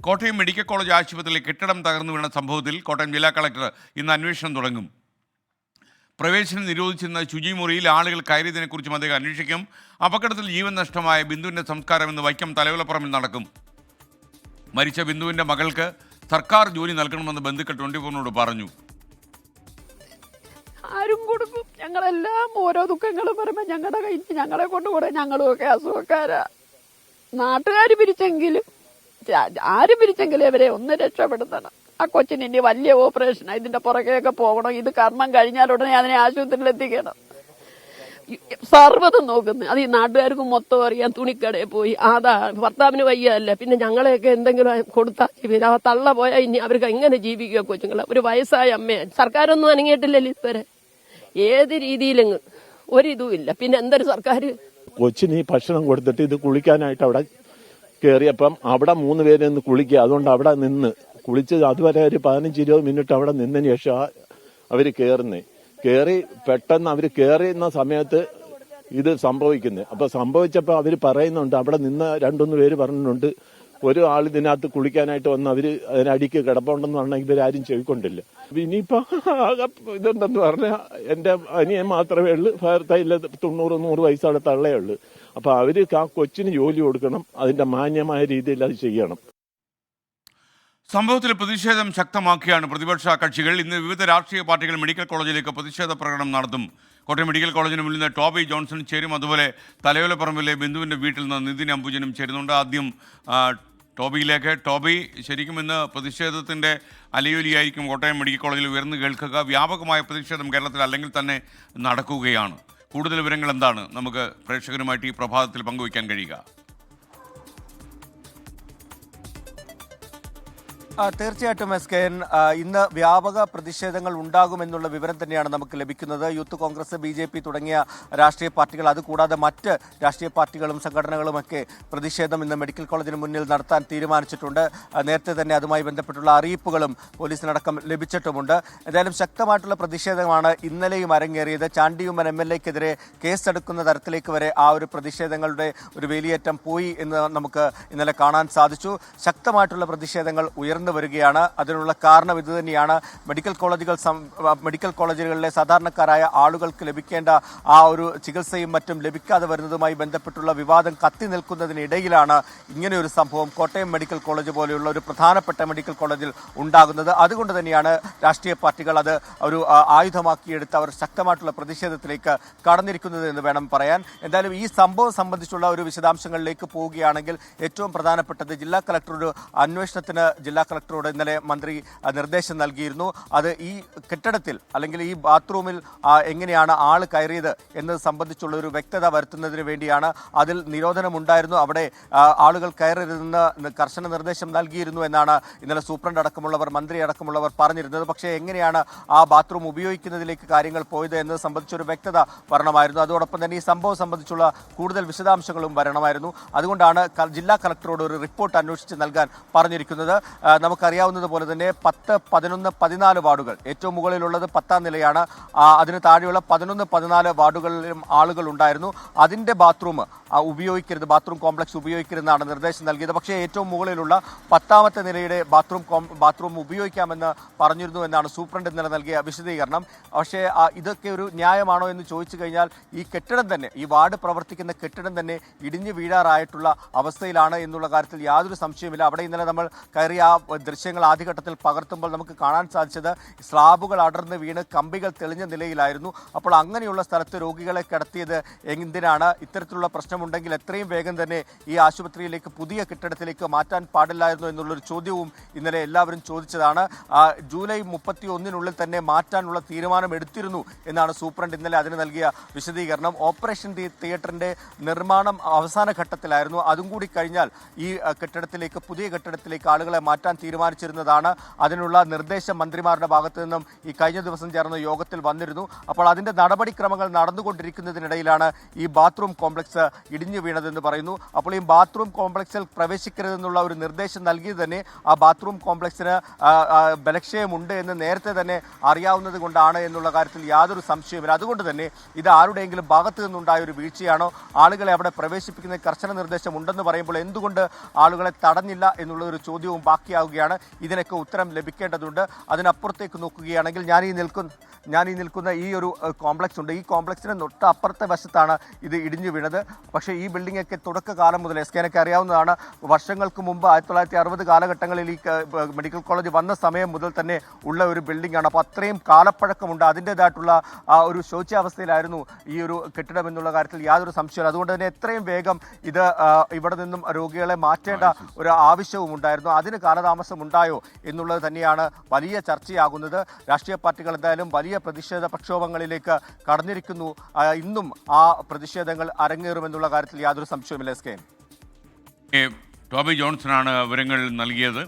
Kottayam medical college ആശുപത്രിയിലെ കെട്ടിടം തകർന്നു വീണ സംഭവത്തിൽ കോട്ടയം ജില്ലാ കളക്ടർ ഇന്ന് അന്വേഷണം തുടങ്ങും. പ്രവേശനം നിരോധിച്ചിരുന്ന ശുചിമുറിയിൽ ആളുകൾ കയറിയതിനെക്കുറിച്ചും അദ്ദേഹം അന്വേഷിക്കും. അപകടത്തിൽ ജീവൻ നഷ്ടമായ ബിന്ദുവിന്റെ സംസ്കാരം ഇന്ന് വൈക്കം തലവിലപ്പുറമിൽ നടക്കും. മരിച്ച ബിന്ദുവിന്റെ മകൾക്ക് സർക്കാർ ജോലി നൽകണമെന്ന് ബന്ധുക്കൾ ട്വന്റി ഫോറിനോട് പറഞ്ഞു. ആരും കൊടുക്കും. ഞങ്ങളെല്ലാം ഓരോ ദുഃഖങ്ങൾ പറയുമ്പോൾ ഞങ്ങളുടെ കയ്യിൽ ഞങ്ങളെ കൊണ്ടുകൂടെ ഞങ്ങളും ഒക്കെ അസുഖക്കാരാ. നാട്ടുകാർ പിരിച്ചെങ്കിലും ആര് പിരിച്ചെങ്കിലും ഇവരെ ഒന്ന് രക്ഷപ്പെടുത്തണം. ആ കൊച്ചിന് ഇനി വലിയ ഓപ്പറേഷനാണ് ഇതിന്റെ പുറകെയൊക്കെ പോകണം. ഇത് കർമ്മം കഴിഞ്ഞാൽ ഉടനെ അതിനെ ആശുപത്രിയിൽ എത്തിക്കണം സർവതും നോക്കുന്നു. അത് ഈ നാട്ടുകാർക്ക് മൊത്തം അറിയാം. തുണിക്കടയിൽ പോയി. അതാ ഭർത്താവിന് വയ്യല്ലേ പിന്നെ ഞങ്ങളെയൊക്കെ എന്തെങ്കിലും കൊടുത്താൽ ആ തള്ള പോയാൽ ഇനി അവർക്ക് എങ്ങനെ ജീവിക്കുക കൊച്ചുങ്ങളെ? ഒരു വയസ്സായ അമ്മയാണ് സർക്കാരൊന്നും അനങ്ങിയിട്ടില്ലല്ലോ ഇതുവരെ. ഏത് രീതിയിലും ഒരിതും ഇല്ല. പിന്നെ എന്തൊരു സർക്കാർ കൊച്ചിന് ഭക്ഷണം കൊടുത്തിട്ട് ഇത് കുളിക്കാനായിട്ട് അവിടെ കയറിയപ്പം അവിടെ മൂന്ന് പേര് നിന്ന് കുളിക്കുക. അതുകൊണ്ട് അവിടെ നിന്ന് കുളിച്ച് അതുവരെ ഒരു പതിനഞ്ച് ഇരുപത് മിനിറ്റ് അവിടെ നിന്നതിന് ശേഷം അവർ കയറുന്നേ കയറി പെട്ടെന്ന് അവർ കയറിയുന്ന സമയത്ത് ഇത് സംഭവിക്കുന്നത് അപ്പൊ സംഭവിച്ചപ്പോൾ അവർ പറയുന്നുണ്ട് അവിടെ നിന്ന് രണ്ടൊന്ന് പേര് പറഞ്ഞിട്ടുണ്ട് ഒരു ആൾ ഇതിനകത്ത് കുളിക്കാനായിട്ട് വന്ന് അവർ അതിനടിക്ക് കിടപ്പുണ്ടെന്ന് പറഞ്ഞാൽ ഇവരാരും ചെവിക്കൊണ്ടില്ല. ഇനിയിപ്പോ ആകെ ഇതുണ്ടെന്ന് പറഞ്ഞാൽ എന്റെ അനിയൻ മാത്രമേ ഉള്ളൂ ഭർത്താവില്ല തൊണ്ണൂറ് നൂറ് വയസ്സോടെ തള്ളേ ഉള്ളൂ. അപ്പൊ അവർ ആ കൊച്ചിന് ജോലി കൊടുക്കണം അതിന്റെ മാന്യമായ രീതിയിൽ അത് ചെയ്യണം. സംഭവത്തിൽ പ്രതിഷേധം ശക്തമാക്കിയാണ് പ്രതിപക്ഷ കക്ഷികൾ. ഇന്ന് വിവിധ രാഷ്ട്രീയ പാർട്ടികൾ മെഡിക്കൽ കോളേജിലേക്ക് പ്രതിഷേധ പ്രകടനം നടത്തും. കോട്ടയം മെഡിക്കൽ കോളേജിന് മുന്നിൽ നിന്ന് ടോബി ജോൺസൺ ചേരും. അതുപോലെ തലയോലപ്പറമ്പിലെ ബിന്ദുവിന്റെ വീട്ടിൽ നിന്ന് നിതിൻ അംബുജനും ചേരുന്നുണ്ട്. ആദ്യം ടോബിയിലേക്ക്. ടോബി ശരിക്കും ഇന്ന് പ്രതിഷേധത്തിന്റെ അലയൊലിയായിരിക്കും. കോട്ടയം മെഡിക്കൽ കോളേജിൽ ഉയർന്നു കേൾക്കുക. വ്യാപകമായ പ്രതിഷേധം കേരളത്തിൽ അല്ലെങ്കിൽ തന്നെ നടക്കുകയാണ്. കൂടുതൽ വിവരങ്ങൾ എന്താണ്? നമുക്ക് പ്രേക്ഷകരുമായിട്ട് ഈ പ്രഭാതത്തിൽ പങ്കുവയ്ക്കാൻ കഴിയുക. തീർച്ചയായിട്ടും എസ് കെ എൻ ഇന്ന് വ്യാപക പ്രതിഷേധങ്ങൾ ഉണ്ടാകുമെന്നുള്ള വിവരം തന്നെയാണ് നമുക്ക് ലഭിക്കുന്നത്. Youth Congress B J P തുടങ്ങിയ രാഷ്ട്രീയ പാർട്ടികൾ അതുകൂടാതെ മറ്റ് രാഷ്ട്രീയ പാർട്ടികളും സംഘടനകളുമൊക്കെ പ്രതിഷേധം ഇന്ന് മെഡിക്കൽ കോളേജിന് മുന്നിൽ നടത്താൻ തീരുമാനിച്ചിട്ടുണ്ട്. നേരത്തെ തന്നെ അതുമായി ബന്ധപ്പെട്ടുള്ള അറിയിപ്പുകളും പോലീസിനടക്കം ലഭിച്ചിട്ടുമുണ്ട്. എന്തായാലും ശക്തമായിട്ടുള്ള പ്രതിഷേധമാണ് ഇന്നലെയും അരങ്ങേറിയത്. ചാണ്ടിയുമ്മൻ എം എൽ എക്കെതിരെ കേസെടുക്കുന്ന തരത്തിലേക്ക് വരെ ആ ഒരു പ്രതിഷേധങ്ങളുടെ ഒരു വേലിയേറ്റം പോയി എന്ന് നമുക്ക് ഇന്നലെ കാണാൻ സാധിച്ചു. ശക്തമായിട്ടുള്ള പ്രതിഷേധങ്ങൾ ഉയർന്നു വരികയാണ് അതിനുള്ള കാരണം ഇത് തന്നെയാണ്. മെഡിക്കൽ കോളേജുകൾ മെഡിക്കൽ കോളേജുകളിലെ സാധാരണക്കാരായ ആളുകൾക്ക് ലഭിക്കേണ്ട ആ ഒരു ചികിത്സയും മറ്റും ലഭിക്കാതെ വരുന്നതുമായി ബന്ധപ്പെട്ടുള്ള വിവാദം കത്തി നിൽക്കുന്നതിനിടയിലാണ് ഇങ്ങനെയൊരു സംഭവം കോട്ടയം മെഡിക്കൽ കോളേജ് പോലെയുള്ള ഒരു പ്രധാനപ്പെട്ട മെഡിക്കൽ കോളേജിൽ ഉണ്ടാകുന്നത്. അതുകൊണ്ട് തന്നെയാണ് രാഷ്ട്രീയ പാർട്ടികൾ അത് ഒരു ആയുധമാക്കിയെടുത്ത് അവർ ശക്തമായിട്ടുള്ള പ്രതിഷേധത്തിലേക്ക് കടന്നിരിക്കുന്നത് എന്ന് വേണം പറയാൻ. എന്തായാലും ഈ സംഭവം സംബന്ധിച്ചുള്ള ഒരു വിശദാംശങ്ങളിലേക്ക് പോവുകയാണെങ്കിൽ ഏറ്റവും പ്രധാനപ്പെട്ടത് ജില്ലാ കളക്ടർ ഒരു അന്വേഷണത്തിന് ജില്ലാ കളക്ടറോട് ഇന്നലെ മന്ത്രി നിർദ്ദേശം നൽകിയിരുന്നു. അത് ഈ കെട്ടിടത്തിൽ അല്ലെങ്കിൽ ഈ ബാത്റൂമിൽ എങ്ങനെയാണ് ആൾ കയറിയത് എന്നത് സംബന്ധിച്ചുള്ള ഒരു വ്യക്തത വരുത്തുന്നതിന് വേണ്ടിയാണ് അതിൽ നിരോധനമുണ്ടായിരുന്നു. അവിടെ ആളുകൾ കയറരുതെന്ന് കർശന നിർദ്ദേശം നൽകിയിരുന്നു എന്നാണ് ഇന്നലെ സൂപ്രണ്ട് അടക്കമുള്ളവർ മന്ത്രി അടക്കമുള്ളവർ പറഞ്ഞിരുന്നത്. പക്ഷേ എങ്ങനെയാണ് ആ ബാത്റൂം ഉപയോഗിക്കുന്നതിലേക്ക് കാര്യങ്ങൾ പോയത് എന്നത് സംബന്ധിച്ചൊരു വ്യക്തത വരണമായിരുന്നു. അതോടൊപ്പം തന്നെ ഈ സംഭവം സംബന്ധിച്ചുള്ള കൂടുതൽ വിശദാംശങ്ങളും വരണമായിരുന്നു. അതുകൊണ്ടാണ് ജില്ലാ കളക്ടറോട് ഒരു റിപ്പോർട്ട് അന്വേഷിച്ച് നൽകാൻ പറഞ്ഞിരിക്കുന്നത്. ആ, നമുക്കറിയാവുന്നത് പോലെ തന്നെ പത്ത് പതിനൊന്ന് പതിനാല് വാർഡുകൾ. ഏറ്റവും മുകളിലുള്ളത് പത്താം നിലയാണ്. അതിന് താഴെയുള്ള പതിനൊന്ന് പതിനാല് വാർഡുകളിലും ആളുകൾ ഉണ്ടായിരുന്നു. അതിന്റെ ബാത്റൂം ഉപയോഗിക്കരുത്. ബാത്റൂം കോംപ്ലക്സ് ഉപയോഗിക്കരുതെന്നാണ് നിർദ്ദേശം നൽകിയത്. പക്ഷേ ഏറ്റവും മുകളിലുള്ള പത്താമത്തെ നിലയുടെ ബാത്റൂം ബാത്റൂം ഉപയോഗിക്കാമെന്ന് പറഞ്ഞിരുന്നു എന്നാണ് സൂപ്രണ്ട് ഇന്നലെ നൽകിയ വിശദീകരണം. പക്ഷേ ഇതൊക്കെ ഒരു ന്യായമാണോ എന്ന് ചോദിച്ചു കഴിഞ്ഞാൽ ഈ കെട്ടിടം തന്നെ ഈ വാർഡ് പ്രവർത്തിക്കുന്ന കെട്ടിടം തന്നെ ഇടിഞ്ഞു വീഴാറായിട്ടുള്ള അവസ്ഥയിലാണ് എന്നുള്ള കാര്യത്തിൽ യാതൊരു സംശയമില്ല അവിടെ ഇന്നലെ നമ്മൾ കയറി ആ ദൃശ്യങ്ങൾ ആദ്യഘട്ടത്തിൽ പകർത്തുമ്പോൾ നമുക്ക് കാണാൻ സാധിച്ചത് സ്ലാബുകൾ അടർന്ന് വീണ് കമ്പികൾ തെളിഞ്ഞ നിലയിലായിരുന്നു. അപ്പോൾ അങ്ങനെയുള്ള സ്ഥലത്ത് രോഗികളെ കിടത്തിയത് എന്തിനാണ്? ഇത്തരത്തിലുള്ള പ്രശ്നമുണ്ടെങ്കിൽ എത്രയും വേഗം തന്നെ ഈ ആശുപത്രിയിലേക്ക് പുതിയ കെട്ടിടത്തിലേക്ക് മാറ്റാൻ പാടില്ലായിരുന്നു എന്നുള്ളൊരു ചോദ്യവും ഇന്നലെ എല്ലാവരും ചോദിച്ചതാണ്. ജൂലൈ മുപ്പത്തി ഒന്നിനുള്ളിൽ തന്നെ മാറ്റാനുള്ള തീരുമാനം എടുത്തിരുന്നു എന്നാണ് സൂപ്രണ്ട് ഇന്നലെ അതിന് നൽകിയ വിശദീകരണം. ഓപ്പറേഷൻ തിയേറ്ററിന്റെ നിർമ്മാണം അവസാന ഘട്ടത്തിലായിരുന്നു. അതും കൂടി കഴിഞ്ഞാൽ ഈ കെട്ടിടത്തിലേക്ക് പുതിയ കെട്ടിടത്തിലേക്ക് ആളുകളെ മാറ്റാൻ തീരുമാനിച്ചിരുന്നതാണ്. അതിനുള്ള നിർദ്ദേശം മന്ത്രിമാരുടെ ഭാഗത്തു നിന്നും ഈ കഴിഞ്ഞ ദിവസം ചേർന്ന യോഗത്തിൽ വന്നിരുന്നു. അപ്പോൾ അതിന്റെ നടപടിക്രമങ്ങൾ നടന്നുകൊണ്ടിരിക്കുന്നതിനിടയിലാണ് ഈ ബാത്റൂം കോംപ്ലക്സ് ഇടിഞ്ഞു വീണതെന്ന് പറയുന്നു. അപ്പോൾ ഈ ബാത്റൂം കോംപ്ലക്സിൽ പ്രവേശിക്കരുതെന്നുള്ള ഒരു നിർദ്ദേശം നൽകിയത് തന്നെ ആ ബാത്റൂം കോംപ്ലക്സിന് ബലക്ഷയമുണ്ട് എന്ന് നേരത്തെ തന്നെ അറിയാവുന്നത് കൊണ്ടാണ് എന്നുള്ള കാര്യത്തിൽ യാതൊരു സംശയവുമില്ല. അതുകൊണ്ട് തന്നെ ഇത് ആരുടെയെങ്കിലും ഭാഗത്തു നിന്നുണ്ടായ ഒരു വീഴ്ചയാണോ? ആളുകളെ അവിടെ പ്രവേശിപ്പിക്കുന്ന കർശന നിർദ്ദേശം ഉണ്ടെന്ന് പറയുമ്പോൾ എന്തുകൊണ്ട് ആളുകളെ തടഞ്ഞില്ല എന്നുള്ള ഒരു ചോദ്യവും ബാക്കിയാവുകയാണ് ഇതിനൊക്കെ ഉത്തരം ലഭിക്കേണ്ടതുണ്ട്. അതിനപ്പുറത്തേക്ക് നോക്കുകയാണെങ്കിൽ ഞാൻ ഈ നിൽക്കുന്ന ഞാൻ ഈ നിൽക്കുന്ന ഈ ഒരു കോംപ്ലക്സ് ഉണ്ട്. ഈ കോംപ്ലക്സിന് തൊട്ട് അപ്പുറത്തെ വശത്താണ് ഇത് ഇടിഞ്ഞു വീണത്. പക്ഷേ ഈ ബിൽഡിങ്ങൊക്കെ തുടക്കകാലം മുതൽ എസ് കെനൊക്കെ അറിയാവുന്നതാണ്. വർഷങ്ങൾക്ക് മുമ്പ് ആയിരത്തി തൊള്ളായിരത്തി അറുപത് കാലഘട്ടങ്ങളിൽ ഈ മെഡിക്കൽ കോളേജ് വന്ന സമയം മുതൽ തന്നെ ഉള്ള ഒരു ബിൽഡിങ്ങാണ്. അപ്പോൾ അത്രയും കാലപ്പഴക്കമുണ്ട്. അതിന്റേതായിട്ടുള്ള ആ ഒരു ശോച്യാവസ്ഥയിലായിരുന്നു ഈ ഒരു കെട്ടിടം എന്നുള്ള കാര്യത്തിൽ യാതൊരു സംശയമില്ല അതുകൊണ്ട് തന്നെ എത്രയും വേഗം ഇത് ഇവിടെ നിന്നും രോഗികളെ മാറ്റേണ്ട ഒരു ആവശ്യവും ഉണ്ടായിരുന്നു അതിന് കാലതാമസം ഉണ്ടായോ എന്നുള്ളത് തന്നെയാണ് വലിയ ചർച്ചയാകുന്നത്. രാഷ്ട്രീയ പാർട്ടികൾ എന്തായാലും വലിയ പ്രതിഷേധ പ്രക്ഷോഭങ്ങളിലേക്ക് കടന്നിരിക്കുന്നു. ഇന്നും ആ പ്രതിഷേധങ്ങൾ അരങ്ങേറുമെന്നുള്ള കാര്യത്തിൽ യാതൊരു സംശയവുമില്ല എസ് കെ. ടോബി ജോൺസണാണ് വിവരങ്ങൾ നൽകിയത്.